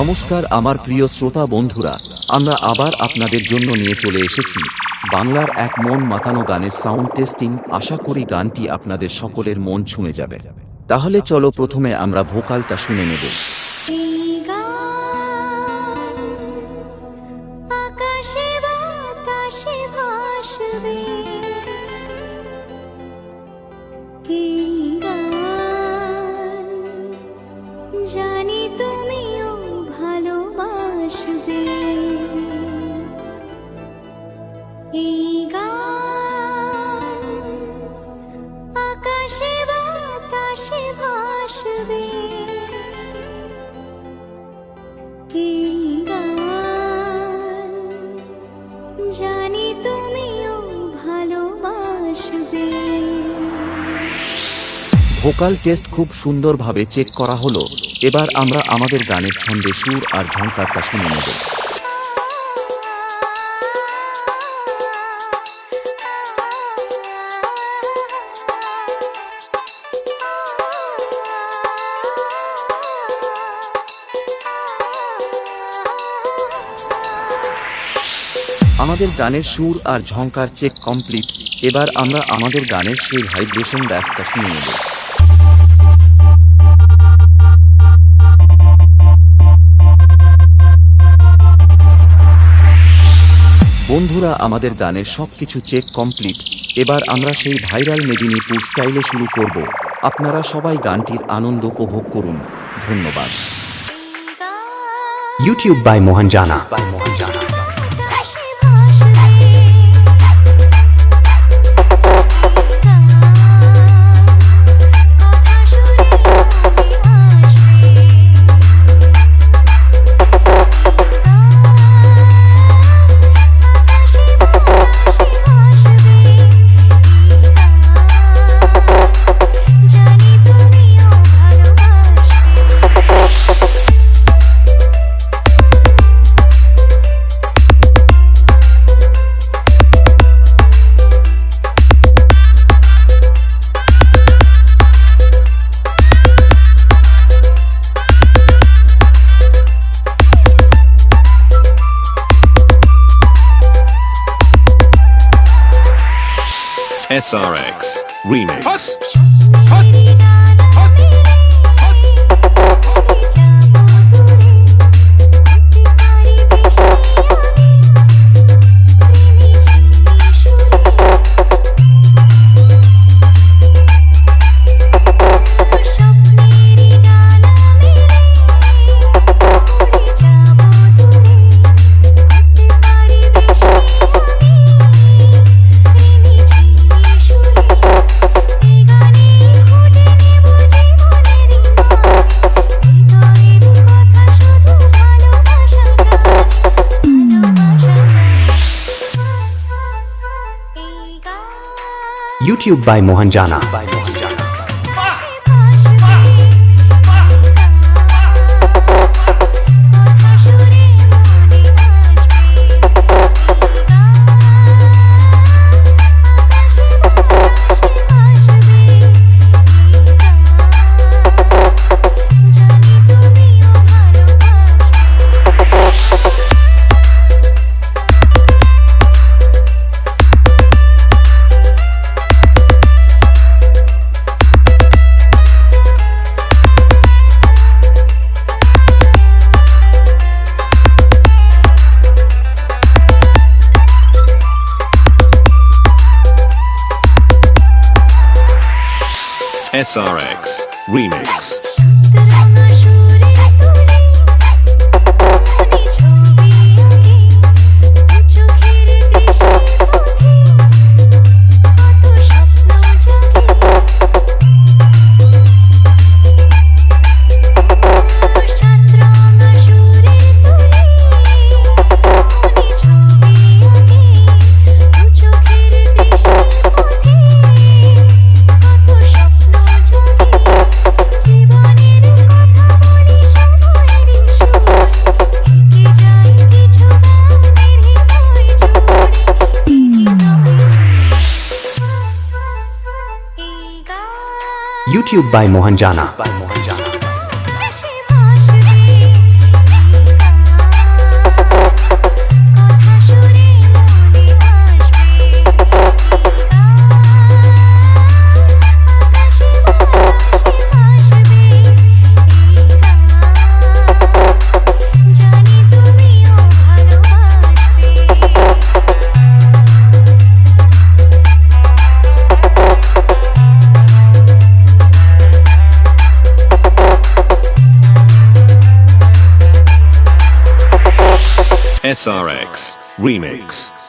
নমস্কার আমার প্রিয় শ্রোতা বন্ধুরা, আমরা আবার আপনাদের জন্য নিয়ে চলে এসেছি বাংলার এক মন মাতানো গানের সাউন্ড টেস্টিং আশা করি গানটি আপনাদের সকলের মন ছুঁয়ে যাবে। তাহলে চলো প্রথমে আমরা ভোকালটা শুনে নেব। আকাশে বাতাসে ভাসবে। ईगा आकाशवा शिवाशवी ভোকাল টেস্ট খুব সুন্দরভাবে চেক করা হলো। এবার আমরা আমাদের গানের ছন্দে সুর আর ঝঙ্কারটা শুনে নেব। আমাদের গানের সুর আর ঝঙ্কার চেক কমপ্লিট এবার আমরা আমাদের গানের সেই ভাইব্রেশন ব্যাসটা শুনে নেব। বন্ধুরা, আমাদের গানের সবকিছু চেক কমপ্লিট এবার আমরা সেই ভাইরাল মেদিনীপুর স্টাইলে শুরু করব। আপনারা সবাই গানটির আনন্দ উপভোগ করুন। ধন্যবাদ। YouTube by Mohanjana. আকাশে SRX Remix. Hush, hush. YouTube by Mohan Jana. SRX Remix. YouTube by Mohanjana. আকাশে ভাসবে SRX Remix.